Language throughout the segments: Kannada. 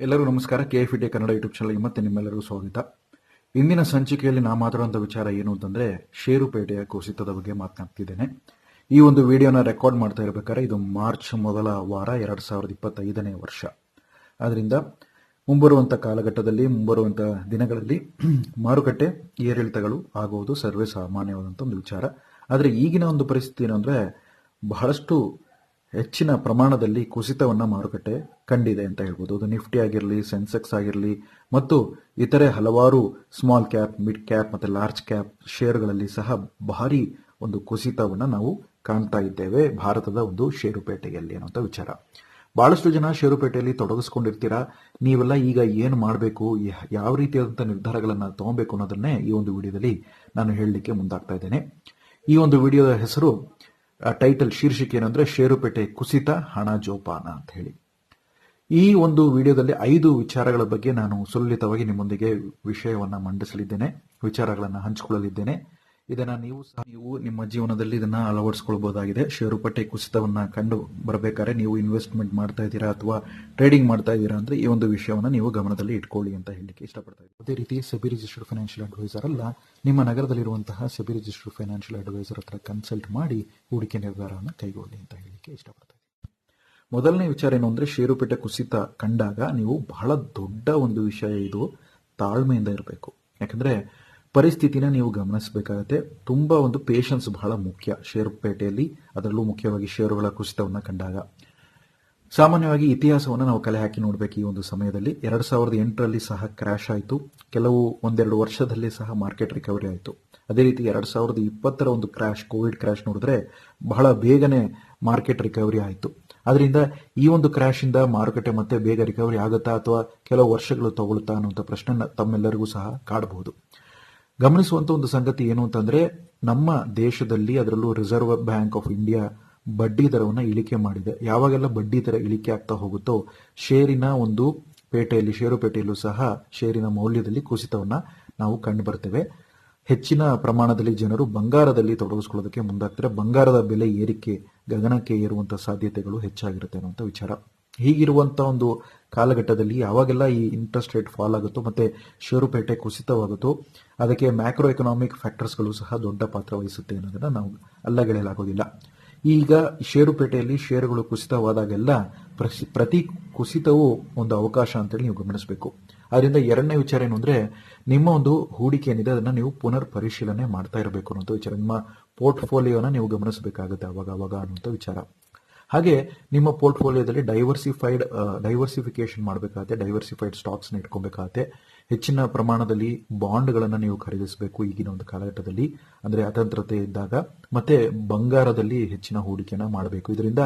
ಎಲ್ಲರಿಗೂ ನಮಸ್ಕಾರ. K F D Kannada YouTube ಚಾನಲ್ಗೆ ಮತ್ತೆ ನಿಮ್ಮೆಲ್ಲರಿಗೂ ಸ್ವಾಗತ. ಇಂದಿನ ಸಂಚಿಕೆಯಲ್ಲಿ ನಾ ಮಾತಾಡುವಂಥ ವಿಚಾರ ಏನು ಅಂತಂದ್ರೆ, ಷೇರುಪೇಟೆಯ ಕುಸಿತದ ಬಗ್ಗೆ ಮಾತನಾಡ್ತಿದ್ದೇನೆ. ಈ ಒಂದು ವಿಡಿಯೋನ ರೆಕಾರ್ಡ್ ಮಾಡ್ತಾ ಇರಬೇಕಾದ್ರೆ, ಇದು ಮಾರ್ಚ್ ಮೊದಲ ವಾರ, ಎರಡು ಸಾವಿರದ ಇಪ್ಪತ್ತೈದನೇ ವರ್ಷ. ಆದ್ದರಿಂದ ಮುಂಬರುವಂಥ ಕಾಲಘಟ್ಟದಲ್ಲಿ, ಮುಂಬರುವಂಥ ದಿನಗಳಲ್ಲಿ ಮಾರುಕಟ್ಟೆ, ಏರಿಳಿತಗಳು ಆಗುವುದು ಸರ್ವೇ ಸಾಮಾನ್ಯವಾದಂಥ ಒಂದು ವಿಚಾರ. ಆದರೆ ಈಗಿನ ಒಂದು ಪರಿಸ್ಥಿತಿ ಏನು ಅಂದರೆ ಬಹಳಷ್ಟು ಹೆಚ್ಚಿನ ಪ್ರಮಾಣದಲ್ಲಿ ಕುಸಿತವನ್ನ ಮಾರುಕಟ್ಟೆ ಕಂಡಿದೆ ಅಂತ ಹೇಳ್ಬೋದು. ಅದು ನಿಫ್ಟಿ ಆಗಿರಲಿ, ಸೆನ್ಸೆಕ್ಸ್ ಆಗಿರಲಿ, ಮತ್ತು ಇತರೆ ಹಲವಾರು ಸ್ಮಾಲ್ ಕ್ಯಾಪ್ ಮಿಡ್ ಕ್ಯಾಪ್ ಮತ್ತು ಲಾರ್ಜ್ ಕ್ಯಾಪ್ ಶೇರ್ಗಳಲ್ಲಿ ಸಹ ಭಾರಿ ಒಂದು ಕುಸಿತವನ್ನು ನಾವು ಕಾಣ್ತಾ ಇದ್ದೇವೆ. ಭಾರತದ ಒಂದು ಷೇರುಪೇಟೆಯಲ್ಲಿ ಅನ್ನುವಂಥ ವಿಚಾರ. ಬಹಳಷ್ಟು ಜನ ಷೇರುಪೇಟೆಯಲ್ಲಿ ತೊಡಗಿಸ್ಕೊಂಡಿರ್ತೀರಾ? ನೀವೆಲ್ಲ ಈಗ ಏನು ಮಾಡಬೇಕು? ಯಾವ ರೀತಿಯಾದಂಥ ನಿರ್ಧಾರಗಳನ್ನು ತಗೊಬೇಕು ಅನ್ನೋದನ್ನೇ ಈ ಒಂದು ವಿಡಿಯೋದಲ್ಲಿ ನಾನು ಹೇಳಲಿಕ್ಕೆ ಮುಂದಾಗ್ತಾ ಇದ್ದೇನೆ. ಈ ಒಂದು ವಿಡಿಯೋದ ಹೆಸರು ಟೈಟಲ್ ಶೀರ್ಷಿಕೆ ಏನಂದ್ರೆ ಷೇರುಪೇಟೆ ಕುಸಿತ, ಹಣ ಜೋಪಾನ ಅಂತ ಹೇಳಿ. ಈ ಒಂದು ವಿಡಿಯೋದಲ್ಲಿ ಐದು ವಿಚಾರಗಳ ಬಗ್ಗೆ ನಾನು ಸುಲಲಿತವಾಗಿ ನಿಮ್ಮೊಂದಿಗೆ ವಿಷಯವನ್ನ ಮಂಡಿಸಲಿದ್ದೇನೆ, ವಿಚಾರಗಳನ್ನು ಹಂಚಿಕೊಳ್ಳಲಿದ್ದೇನೆ. ಇದನ್ನ ನೀವು ಸಹ ನೀವು ನಿಮ್ಮ ಜೀವನದಲ್ಲಿ ಇದನ್ನ ಅಳವಡಿಸಿಕೊಳ್ಬಹುದಾಗಿದೆ. ಪಟ್ಟಿ ಕುಸಿತವನ್ನ ಕಂಡು ಬರಬೇಕಾದ್ರೆ ನೀವು ಇನ್ವೆಸ್ಟ್ಮೆಂಟ್ ಮಾಡ್ತಾ ಇದ್ದೀರಾ ಅಥವಾ ಟ್ರೇಡಿಂಗ್ ಮಾಡ್ತಾ ಇದ್ದೀರಾ ಅಂದ್ರೆ ಈ ಒಂದು ವಿಷಯವನ್ನ ನೀವು ಗಮನದಲ್ಲಿ ಇಟ್ಕೊಳ್ಳಿ ಅಂತ ಹೇಳಲಿಕ್ಕೆ ಇಷ್ಟಪಡ್ತಾ ಇದ್ದೀನಿ. ಅದೇ ರೀತಿ ಸೆಬಿ ರಿಜಿಸ್ಟರ್ಡ್ ಫೈನಾನ್ಷಿಯಲ್ ಅಡ್ವೈಸರ್ ಅಲ್ಲ, ನಿಮ್ಮ ನಗರದಲ್ಲಿರುವಂತಹ ಸೆಬಿ ರಿಜಿಸ್ಟರ್ಡ್ ಫೈನಾನ್ಷಿಯಲ್ ಅಡ್ವೈಸರ್ ಹತ್ರ ಕನ್ಸಲ್ಟ್ ಮಾಡಿ ಹೂಡಿಕೆ ನಿರ್ಧಾರವನ್ನು ಕೈಗೊಳ್ಳಿ ಅಂತ ಹೇಳಲಿಕ್ಕೆ ಇಷ್ಟಪಡ್ತಾ ಇದ್ದೀನಿ. ಮೊದಲನೇ ವಿಚಾರ ಏನು ಅಂದ್ರೆ ಷೇರುಪೇಟೆ ಕುಸಿತ ಕಂಡಾಗ ನೀವು ಬಹಳ ದೊಡ್ಡ ಒಂದು ವಿಷಯ ಇದು ತಾಳ್ಮೆಯಿಂದ ಇರಬೇಕು. ಯಾಕಂದ್ರೆ ಪರಿಸ್ಥಿತಿನ ನೀವು ಗಮನಿಸಬೇಕಾಗತ್ತೆ. ತುಂಬಾ ಒಂದು ಪೇಷನ್ಸ್ ಬಹಳ ಮುಖ್ಯ ಷೇರುಪೇಟೆಯಲ್ಲಿ ಅದರಲ್ಲೂ ಮುಖ್ಯವಾಗಿ ಷೇರುಗಳ ಕುಸಿತವನ್ನು ಕಂಡಾಗ. ಸಾಮಾನ್ಯವಾಗಿ ಇತಿಹಾಸವನ್ನು ನಾವು ಕಲೆ ಹಾಕಿ ನೋಡಬೇಕು ಈ ಒಂದು ಸಮಯದಲ್ಲಿ. ಎರಡು ಸಾವಿರದ ಎಂಟರಲ್ಲಿ ಸಹ ಕ್ರ್ಯಾಶ್ ಆಯಿತು. ಕೆಲವು ಒಂದೆರಡು ವರ್ಷದಲ್ಲಿ ಸಹ ಮಾರ್ಕೆಟ್ ರಿಕವರಿ ಆಯಿತು. ಅದೇ ರೀತಿ ಎರಡು ಸಾವಿರದ ಇಪ್ಪತ್ತರ ಒಂದು ಕ್ರ್ಯಾಶ್ ಕೋವಿಡ್ ಕ್ರ್ಯಾಶ್ ನೋಡಿದ್ರೆ ಬಹಳ ಬೇಗನೆ ಮಾರ್ಕೆಟ್ ರಿಕವರಿ ಆಯಿತು. ಅದರಿಂದ ಈ ಒಂದು ಕ್ರ್ಯಾಶ್ ಇಂದ ಮಾರುಕಟ್ಟೆ ಮತ್ತೆ ಬೇಗ ರಿಕವರಿ ಆಗುತ್ತಾ ಅಥವಾ ಕೆಲವು ವರ್ಷಗಳು ತಗೊಳ್ತಾ ಅನ್ನುವಂಥ ಪ್ರಶ್ನೆ ತಮ್ಮೆಲ್ಲರಿಗೂ ಸಹ ಕಾಡಬಹುದು ಗಮನಿಸುವಂತ ಒಂದು ಸಂಗತಿ ಏನು ಅಂತಂದ್ರೆ ನಮ್ಮ ದೇಶದಲ್ಲಿ ಅದರಲ್ಲೂ ರಿಸರ್ವ್ ಬ್ಯಾಂಕ್ ಆಫ್ ಇಂಡಿಯಾ ಬಡ್ಡಿ ದರವನ್ನು ಇಳಿಕೆ ಮಾಡಿದೆ. ಯಾವಾಗೆಲ್ಲ ಬಡ್ಡಿ ದರ ಇಳಿಕೆ ಆಗ್ತಾ ಹೋಗುತ್ತೋ ಷೇರಿನ ಒಂದು ಪೇಟೆಯಲ್ಲಿ ಷೇರುಪೇಟೆಯಲ್ಲೂ ಸಹ ಷೇರಿನ ಮೌಲ್ಯದಲ್ಲಿ ಕುಸಿತವನ್ನ ನಾವು ಕಂಡು ಬರ್ತೇವೆ. ಹೆಚ್ಚಿನ ಪ್ರಮಾಣದಲ್ಲಿ ಜನರು ಬಂಗಾರದಲ್ಲಿ ತೊಡಗಿಸ್ಕೊಳ್ಳೋದಕ್ಕೆ ಮುಂದಾಗ್ತಾರೆ. ಬಂಗಾರದ ಬೆಲೆ ಏರಿಕೆ, ಗಗನಕ್ಕೆ ಏರುವಂತಹ ಸಾಧ್ಯತೆಗಳು ಹೆಚ್ಚಾಗಿರುತ್ತೆ ಅನ್ನುವಂಥ ವಿಚಾರ. ಹೀಗಿರುವಂತ ಒಂದು ಕಾಲಘಟ್ಟದಲ್ಲಿ ಯಾವಾಗೆಲ್ಲ ಈ ಇಂಟ್ರೆಸ್ಟ್ ರೇಟ್ ಫಾಲ್ ಆಗುತ್ತೋ ಮತ್ತೆ ಷೇರುಪೇಟೆ ಕುಸಿತವಾಗುತ್ತೋ ಅದಕ್ಕೆ ಮ್ಯಾಕ್ರೋ ಎಕನಾಮಿಕ್ ಫ್ಯಾಕ್ಟರ್ಸ್ಗಳು ಸಹ ದೊಡ್ಡ ಪಾತ್ರ ವಹಿಸುತ್ತೆ ಅನ್ನೋದನ್ನ ನಾವು ಅಲ್ಲಗೆಳೆಯಲಾಗೋದಿಲ್ಲ. ಈಗ ಷೇರುಪೇಟೆಯಲ್ಲಿ ಷೇರುಗಳು ಕುಸಿತವಾದಾಗೆಲ್ಲ ಪ್ರತಿ ಕುಸಿತವೂ ಒಂದು ಅವಕಾಶ ಅಂತೇಳಿ ನೀವು ಗಮನಿಸಬೇಕು. ಅದರಿಂದ ಎರಡನೇ ವಿಚಾರ ಏನು ಅಂದರೆ ನಿಮ್ಮ ಒಂದು ಹೂಡಿಕೆ ಏನಿದೆ ಅದನ್ನ ನೀವು ಪುನರ್ ಪರಿಶೀಲನೆ ಮಾಡ್ತಾ ಇರಬೇಕು ಅನ್ನೋಂಥ ವಿಚಾರ. ನಿಮ್ಮ ಪೋರ್ಟ್ಫೋಲಿಯೋನ ನೀವು ಗಮನಿಸಬೇಕಾಗುತ್ತೆ ಅವಾಗ ಅವಾಗ ಅನ್ನುವಂಥ ವಿಚಾರ. ಹಾಗೆ ನಿಮ್ಮ ಪೋರ್ಟ್ಫೋಲಿಯೋದಲ್ಲಿ ಡೈವರ್ಸಿಫೈಡ್ ಡೈವರ್ಸಿಫಿಕೇಶನ್ ಮಾಡಬೇಕಾಗತ್ತೆ ಡೈವರ್ಸಿಫೈಡ್ ಸ್ಟಾಕ್ಸ್ನ ಇಟ್ಕೊಬೇಕಾಗತ್ತೆ. ಹೆಚ್ಚಿನ ಪ್ರಮಾಣದಲ್ಲಿ ಬಾಂಡ್ಗಳನ್ನು ನೀವು ಖರೀದಿಸಬೇಕು ಈಗಿನ ಒಂದು ಕಾಲಘಟ್ಟದಲ್ಲಿ. ಅಂದರೆ ಅತಂತ್ರತೆ ಇದ್ದಾಗ ಮತ್ತೆ ಬಂಗಾರದಲ್ಲಿ ಹೆಚ್ಚಿನ ಹೂಡಿಕೆಯನ್ನು ಮಾಡಬೇಕು. ಇದರಿಂದ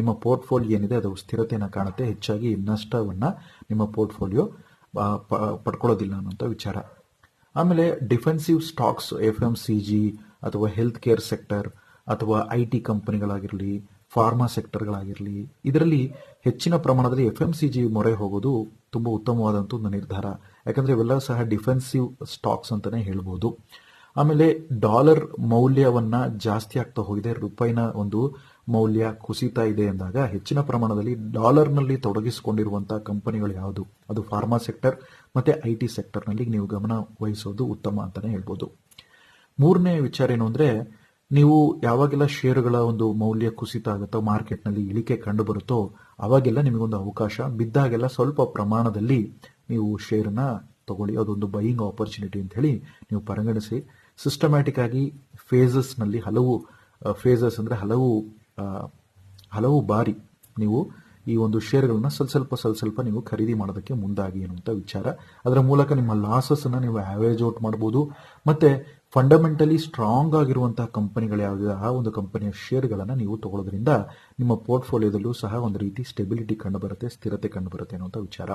ನಿಮ್ಮ ಪೋರ್ಟ್ಫೋಲಿಯೋ ಏನಿದೆ ಅದು ಸ್ಥಿರತೆಯನ್ನು ಕಾಣುತ್ತೆ. ಹೆಚ್ಚಾಗಿ ನಷ್ಟವನ್ನು ನಿಮ್ಮ ಪೋರ್ಟ್ಫೋಲಿಯೋ ಪಡ್ಕೊಳ್ಳೋದಿಲ್ಲ ಅನ್ನೋಂಥ ವಿಚಾರ. ಆಮೇಲೆ defensive stocks F M C G ಅಥವಾ ಹೆಲ್ತ್ ಕೇರ್ ಸೆಕ್ಟರ್ ಅಥವಾ ಐ ಟಿ ಕಂಪನಿಗಳಾಗಿರಲಿ ಫಾರ್ಮಾ ಸೆಕ್ಟರ್ಗಳಾಗಿರಲಿ, ಇದರಲ್ಲಿ ಹೆಚ್ಚಿನ ಪ್ರಮಾಣದಲ್ಲಿ ಎಫ್ ಎಂ ಸಿ ಜಿ ಮೊರೆ ಹೋಗೋದು ತುಂಬಾ ಉತ್ತಮವಾದಂಥ ಒಂದು ನಿರ್ಧಾರ. ಯಾಕಂದ್ರೆ ಇವೆಲ್ಲ ಸಹ ಡಿಫೆನ್ಸಿವ್ ಸ್ಟಾಕ್ಸ್ ಅಂತಾನೆ ಹೇಳ್ಬೋದು. ಆಮೇಲೆ ಡಾಲರ್ ಮೌಲ್ಯವನ್ನ ಜಾಸ್ತಿ ಆಗ್ತಾ ಹೋಗಿದೆ, ರೂಪಾಯಿನ ಒಂದು ಮೌಲ್ಯ ಕುಸಿತಾ ಇದೆ ಎಂದಾಗ ಹೆಚ್ಚಿನ ಪ್ರಮಾಣದಲ್ಲಿ ಡಾಲರ್ನಲ್ಲಿ ತೊಡಗಿಸಿಕೊಂಡಿರುವಂಥ ಕಂಪನಿಗಳು ಯಾವುದು? ಅದು ಫಾರ್ಮಾ ಸೆಕ್ಟರ್ ಮತ್ತೆ ಐ ಟಿ ಸೆಕ್ಟರ್ನಲ್ಲಿ ನೀವು ಗಮನ ವಹಿಸೋದು ಉತ್ತಮ ಅಂತಾನೆ ಹೇಳ್ಬೋದು. ಮೂರನೇ ವಿಚಾರ ಏನು ಅಂದ್ರೆ ನೀವು ಯಾವಾಗೆಲ್ಲ ಷೇರುಗಳ ಒಂದು ಮೌಲ್ಯ ಕುಸಿತ ಆಗುತ್ತೋ, ಮಾರ್ಕೆಟ್ನಲ್ಲಿ ಇಳಿಕೆ ಕಂಡು ಬರುತ್ತೋ ಅವಾಗೆಲ್ಲ ನಿಮಗೊಂದು ಅವಕಾಶ. ಬಿದ್ದಾಗೆಲ್ಲ ಸ್ವಲ್ಪ ಪ್ರಮಾಣದಲ್ಲಿ ನೀವು ಷೇರನ್ನು ತಗೊಳ್ಳಿ. ಅದೊಂದು ಬೈಯಿಂಗ್ ಆಪರ್ಚುನಿಟಿ ಅಂತ ಹೇಳಿ ನೀವು ಪರಿಗಣಿಸಿ. ಸಿಸ್ಟಮ್ಯಾಟಿಕ್ ಆಗಿ ಫೇಸಸ್ನಲ್ಲಿ ಹಲವು ಫೇಸಸ್ ಅಂದ್ರೆ ಹಲವು ಹಲವು ಬಾರಿ ನೀವು ಈ ಒಂದು ಶೇರ್ಗಳನ್ನ ಸ್ವಲ್ಪ ಸ್ವಲ್ಪ ಸ್ವಲ್ಪ ಸ್ವಲ್ಪ ನೀವು ಖರೀದಿ ಮಾಡೋದಕ್ಕೆ ಮುಂದಾಗಿ ಅನ್ನುವಂಥ ವಿಚಾರ. ಅದರ ಮೂಲಕ ನಿಮ್ಮ ಲಾಸಸ್ ಅನ್ನ ನೀವು ಆವರೇಜ್ ಔಟ್ ಮಾಡಬಹುದು ಮತ್ತೆ ಫಂಡಮೆಂಟಲಿ ಸ್ಟ್ರಾಂಗ್ ಆಗಿರುವಂತಹ ಕಂಪನಿಗಳು ಯಾವುದಿದೆ ಆ ಒಂದು ಕಂಪನಿಯ ಶೇರ್ಗಳನ್ನು ನೀವು ತಗೊಳ್ಳೋದ್ರಿಂದ ನಿಮ್ಮ ಪೋರ್ಟ್ಫೋಲಿಯೋದಲ್ಲೂ ಸಹ ಒಂದು ರೀತಿ ಸ್ಟೆಬಿಲಿಟಿ ಕಂಡು ಬರುತ್ತೆ, ಸ್ಥಿರತೆ ಕಂಡು ಬರುತ್ತೆ ಅನ್ನುವಂಥ ವಿಚಾರ.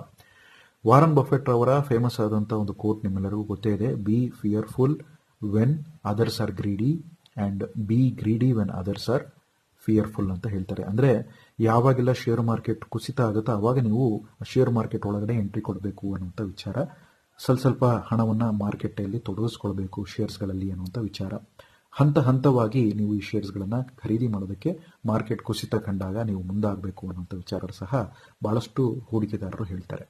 ವಾರನ್ ಬಫೆಟ್ ಅವರ ಫೇಮಸ್ ಆದಂಥ ಒಂದು ಕೋಟ್ ನಿಮ್ಮೆಲ್ಲರಿಗೂ ಗೊತ್ತೇ ಇದೆ be fearful when others are greedy and be greedy when others are fearful ಅಂತ ಹೇಳ್ತಾರೆ. ಅಂದ್ರೆ ಯಾವಾಗೆಲ್ಲ ಶೇರ್ ಮಾರ್ಕೆಟ್ ಕುಸಿತ ಆಗುತ್ತೋ ಅವಾಗ ನೀವು ಶೇರ್ ಮಾರ್ಕೆಟ್ ಒಳಗಡೆ ಎಂಟ್ರಿ ಕೊಡಬೇಕು ಅನ್ನುವಂಥ ವಿಚಾರ. ಸ್ವಲ್ಪ ಸ್ವಲ್ಪ ಹಣವನ್ನು ಮಾರ್ಕೆಟಲ್ಲಿ ತೊಡಗಿಸ್ಕೊಳ್ಬೇಕು ಶೇರ್ಸ್ಗಳಲ್ಲಿ ಅನ್ನುವಂಥ ವಿಚಾರ. ಹಂತ ಹಂತವಾಗಿ ನೀವು ಈ ಶೇರ್ಸ್ಗಳನ್ನು ಖರೀದಿ ಮಾಡೋದಕ್ಕೆ ಮಾರ್ಕೆಟ್ ಕುಸಿತ ಕಂಡಾಗ ನೀವು ಮುಂದಾಗಬೇಕು ಅನ್ನುವಂಥ ವಿಚಾರ ಸಹ ಬಹಳಷ್ಟು ಹೂಡಿಕೆದಾರರು ಹೇಳ್ತಾರೆ.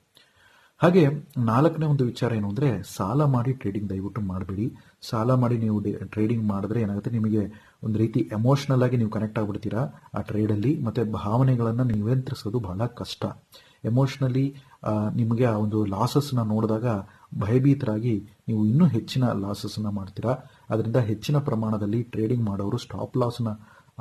ಹಾಗೆ ನಾಲ್ಕನೇ ಒಂದು ವಿಚಾರ ಏನು ಅಂದರೆ ಸಾಲ ಮಾಡಿ ಟ್ರೇಡಿಂಗ್ ದಯವಿಟ್ಟು ಮಾಡಬೇಡಿ. ಸಾಲ ಮಾಡಿ ನೀವು ಟ್ರೇಡಿಂಗ್ ಮಾಡಿದ್ರೆ ಏನಾಗುತ್ತೆ? ನಿಮಗೆ ಒಂದು ರೀತಿ ಎಮೋಷನಲ್ ಆಗಿ ನೀವು ಕನೆಕ್ಟ್ ಆಗಿಬಿಡ್ತೀರಾ ಆ ಟ್ರೇಡಲ್ಲಿ ಮತ್ತು ಭಾವನೆಗಳನ್ನು ನಿಯಂತ್ರಿಸೋದು ಬಹಳ ಕಷ್ಟ. ಎಮೋಷನಲಿ ನಿಮಗೆ ಆ ಒಂದು ಲಾಸಸ್ನ ನೋಡಿದಾಗ ಭಯಭೀತರಾಗಿ ನೀವು ಇನ್ನೂ ಹೆಚ್ಚಿನ ಲಾಸಸ್ನ ಮಾಡ್ತೀರಾ? ಅದರಿಂದ ಹೆಚ್ಚಿನ ಪ್ರಮಾಣದಲ್ಲಿ ಟ್ರೇಡಿಂಗ್ ಮಾಡೋರು ಸ್ಟಾಪ್ ಲಾಸ್ನ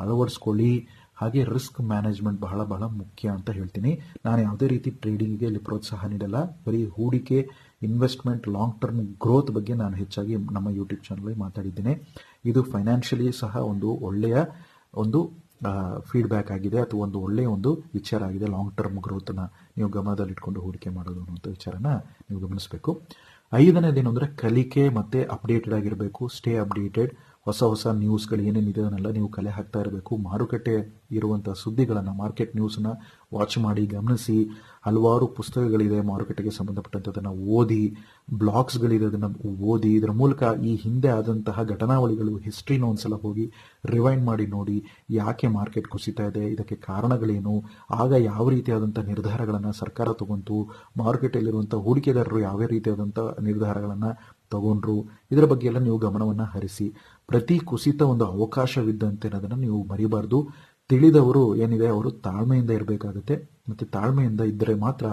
ಅಳವಡಿಸ್ಕೊಳ್ಳಿ. ಹಾಗೆ ರಿಸ್ಕ್ ಮ್ಯಾನೇಜ್ಮೆಂಟ್ ಬಹಳ ಬಹಳ ಮುಖ್ಯ ಅಂತ ಹೇಳ್ತೀನಿ. ನಾನು ಯಾವುದೇ ರೀತಿ ಟ್ರೇಡಿಂಗ್ಗೆ ಇಲ್ಲಿ ಪ್ರೋತ್ಸಾಹ ನೀಡಲ್ಲ. ಬರೀ ಹೂಡಿಕೆ ಇನ್ವೆಸ್ಟ್ಮೆಂಟ್ ಲಾಂಗ್ ಟರ್ಮ್ ಗ್ರೋತ್ ಬಗ್ಗೆ ನಾನು ಹೆಚ್ಚಾಗಿ ನಮ್ಮ ಯೂಟ್ಯೂಬ್ ಚಾನಲ್ ಮಾತಾಡಿದ್ದೇನೆ. ಇದು ಫೈನಾನ್ಷಿಯಲಿ ಸಹ ಒಂದು ಒಳ್ಳೆಯ ಒಂದು ಫೀಡ್ಬ್ಯಾಕ್ ಆಗಿದೆ ಅಥವಾ ಒಂದು ಒಳ್ಳೆಯ ಒಂದು ವಿಚಾರ ಆಗಿದೆ ಲಾಂಗ್ ಟರ್ಮ್ ಗ್ರೋತ್ನ ನೀವು ಗಮನದಲ್ಲಿಟ್ಕೊಂಡು ಹೂಡಿಕೆ ಮಾಡೋದು ಅನ್ನುವಂಥ ವಿಚಾರನ ನೀವು ಗಮನಿಸಬೇಕು. ಐದನೇದೇನು ಅಂದರೆ ಕಲಿಕೆ ಮತ್ತೆ ಅಪ್ಡೇಟೆಡ್ ಆಗಿರಬೇಕು ಸ್ಟೇ ಅಪ್ಡೇಟೆಡ್ ಹೊಸ ಹೊಸ ನ್ಯೂಸ್ಗಳು ಏನೇನಿದೆ ಅದನ್ನೆಲ್ಲ ನೀವು ಕಲೆ ಹಾಕ್ತಾ ಇರಬೇಕು. ಮಾರುಕಟ್ಟೆ ಇರುವಂಥ ಸುದ್ದಿಗಳನ್ನು ಮಾರ್ಕೆಟ್ ನ್ಯೂಸ್ನ ವಾಚ್ ಮಾಡಿ, ಗಮನಿಸಿ. ಹಲವಾರು ಪುಸ್ತಕಗಳಿದೆ ಮಾರುಕಟ್ಟೆಗೆ ಸಂಬಂಧಪಟ್ಟಂಥದ್ದನ್ನು ಓದಿ ಬ್ಲಾಗ್ಸ್ಗಳಿದೆ ಅದನ್ನು ಓದಿ, ಇದರ ಮೂಲಕ ಈ ಹಿಂದೆ ಆದಂತಹ ಘಟನಾವಳಿಗಳು ಹಿಸ್ಟ್ರಿನ ಒಂದ್ಸಲ ಹೋಗಿ ರಿವೈಂಡ್ ಮಾಡಿ ನೋಡಿ ಯಾಕೆ ಮಾರ್ಕೆಟ್ ಕುಸಿತಾ ಇದೆ, ಇದಕ್ಕೆ ಕಾರಣಗಳೇನು, ಆಗ ಯಾವ ರೀತಿಯಾದಂಥ ನಿರ್ಧಾರಗಳನ್ನು ಸರ್ಕಾರ ತಗೊಂತು, ಮಾರುಕಟ್ಟೆಯಲ್ಲಿರುವಂಥ ಹೂಡಿಕೆದಾರರು ಯಾವ ರೀತಿಯಾದಂಥ ನಿರ್ಧಾರಗಳನ್ನು ತಗೊಂಡ್ರು. ಇದರ ಬಗ್ಗೆ ಎಲ್ಲ ನೀವು ಗಮನವನ್ನು ಹರಿಸಿ. ಪ್ರತಿ ಕುಸಿತ ಒಂದು ಅವಕಾಶವಿದ್ದಂತೆ ಅನ್ನೋದನ್ನು ನೀವು ಮರಿಬಾರ್ದು. ತಿಳಿದವರು ಏನಿದೆ, ಅವರು ತಾಳ್ಮೆಯಿಂದ ಇರಬೇಕಾಗುತ್ತೆ. ಮತ್ತೆ ತಾಳ್ಮೆಯಿಂದ ಇದ್ದರೆ ಮಾತ್ರ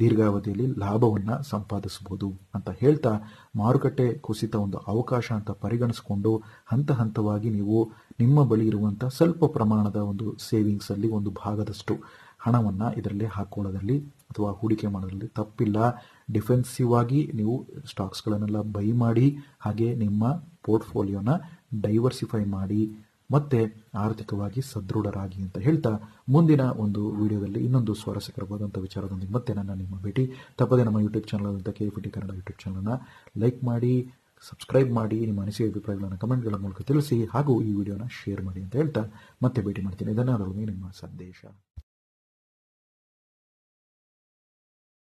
ದೀರ್ಘಾವಧಿಯಲ್ಲಿ ಲಾಭವನ್ನ ಸಂಪಾದಿಸಬಹುದು ಅಂತ ಹೇಳ್ತಾ ಮಾರುಕಟ್ಟೆ ಕುಸಿತ ಒಂದು ಅವಕಾಶ ಅಂತ ಪರಿಗಣಿಸಿಕೊಂಡು ಹಂತ ಹಂತವಾಗಿ ನೀವು ನಿಮ್ಮ ಬಳಿ ಇರುವಂತ ಸ್ವಲ್ಪ ಪ್ರಮಾಣದ ಒಂದು ಸೇವಿಂಗ್ಸ್ ಅಲ್ಲಿ ಒಂದು ಭಾಗದಷ್ಟು ಹಣವನ್ನ ಇದರಲ್ಲಿ ಹಾಕೊಳ್ಳೋದ್ರಲ್ಲಿ ಅಥವಾ ಹೂಡಿಕೆ ಮಾಡೋದ್ರಲ್ಲಿ ತಪ್ಪಿಲ್ಲ. ಡಿಫೆನ್ಸಿವ್ ಆಗಿ ನೀವು ಸ್ಟಾಕ್ಸ್ಗಳನ್ನೆಲ್ಲ ಬೈ ಮಾಡಿ, ಹಾಗೆ ನಿಮ್ಮ ಪೋರ್ಟ್ಫೋಲಿಯೋನ ಡೈವರ್ಸಿಫೈ ಮಾಡಿ, ಮತ್ತೆ ಆರ್ಥಿಕವಾಗಿ ಸದೃಢರಾಗಿ ಅಂತ ಹೇಳ್ತಾ ಮುಂದಿನ ಒಂದು ವಿಡಿಯೋದಲ್ಲಿ ಇನ್ನೊಂದು ಸ್ವಾರಸ್ಯಕರವಾದಂಥ ವಿಚಾರದೊಂದಿಗೆ ಮತ್ತೆ ನನ್ನ ನಿಮ್ಮ ಭೇಟಿ. ತಪ್ಪದೆ ನಮ್ಮ YouTube channel K F T Kannada YouTube ಚಾನಲ್ನ ಲೈಕ್ ಮಾಡಿ ಸಬ್ಸ್ಕ್ರೈಬ್ ಮಾಡಿ, ನಿಮ್ಮ ಅನಿಸಿಕೆ ಅಭಿಪ್ರಾಯಗಳನ್ನು ಕಮೆಂಟ್ಗಳ ಮೂಲಕ ತಿಳಿಸಿ, ಹಾಗೂ ಈ ವಿಡಿಯೋನ ಶೇರ್ ಮಾಡಿ ಅಂತ ಹೇಳ್ತಾ ಮತ್ತೆ ಭೇಟಿ ಮಾಡ್ತೀನಿ. ಧನ್ಯವಾದಗಳು, ನಿಮ್ಮ ಸಂದೇಶ.